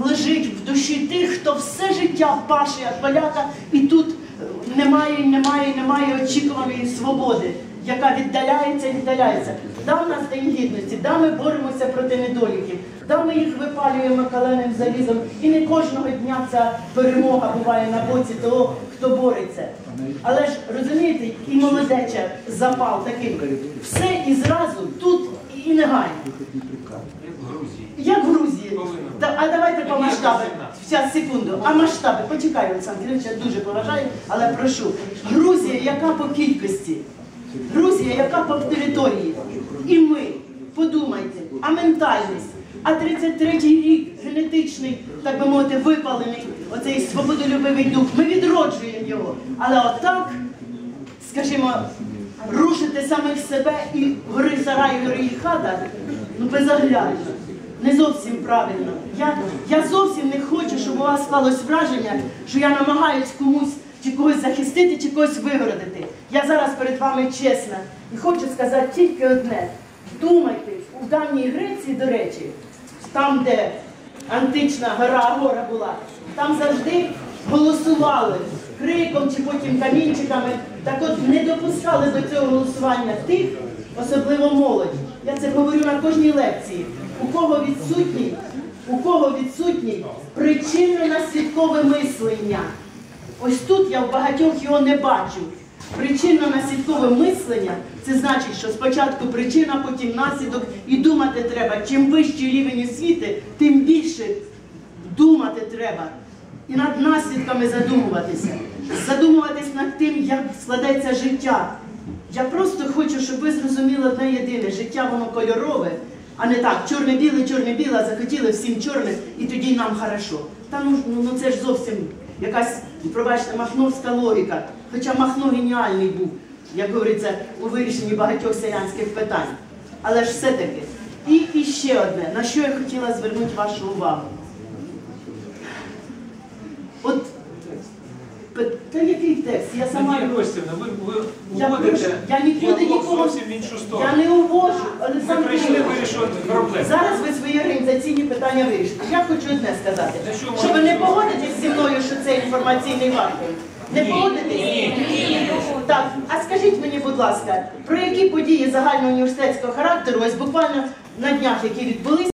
лежить в душі тих, хто все життя паше як поляка, і тут немає, немає, немає очікуваної свободи, яка віддаляється, віддаляється. Да, в нас день гідності, да, ми боремося проти недоліків, да, ми їх випалюємо каленим залізом. І не кожного дня ця перемога буває на боці того, хто бореться. Але ж розумієте, і молодеча запал такий. Все і зразу тут і негайно. Як в Грузії. Да, а по. Зараз, секунду. А масштаби, почекай, Олександр Кирилович, я дуже поважаю, але прошу. Грузія, яка по кількості? Грузія, яка по території? І ми, подумайте, а ментальність, а 33-й рік генетичний, так би мовити, випалений, оцей свободолюбивий дух, ми відроджуємо його. Але отак, скажімо, рушити самих себе і гори сарай, гори і хата, ну безоглядно. Не зовсім правильно. Я, я зовсім не хочу, щоб у вас склалось враження, що я намагаюсь комусь чи когось захистити, чи когось вигородити. Я зараз перед вами чесна і хочу сказати тільки одне. Думайте, у давній Греції, до речі, там, де антична гора Агора була, там завжди голосували криком чи потім камінчиками. Так от не допускали до цього голосування тих, особливо молодь. Я це говорю на кожній лекції. У кого відсутній, у кого відсутній причинно-наслідкове мислення. Ось тут я в багатьох його не бачу. Причинно-наслідкове мислення це значить, що спочатку причина, потім наслідок, і думати треба. Чим вищий рівень освіти, тим більше думати треба. І над наслідками задумуватися. Задумуватись над тим, як складеться життя. Я просто хочу, щоб ви зрозуміли одне єдине: життя воно кольорове, а не так, чорне-біле, чорне-біле, захотіли всім чорне, і тоді нам хорошо. Та ну, ну, ну це ж зовсім якась, пробачте, махновська логіка. Хоча Махно геніальний був, як говориться, у вирішенні багатьох селянських питань. Але ж все-таки. І, і ще одне, на що я хотіла звернути вашу увагу. От, та який текст? Я сама Надія його. Костівна, ви, ви Я прошу, уводите я нікуди діалог нікого. зовсім в іншу Я сторону. не увожу, Ми Олександр прийшли вирішувати проблеми. Зараз ви свої організаційні питання вирішите. Я хочу одне сказати. Чого Що ви не погодитесь зі мною, що це інформаційний вакуум? Не погодитесь? Так, а скажіть мені, будь ласка, про які події загальноуніверситетського характеру, ось буквально на днях, які відбулися,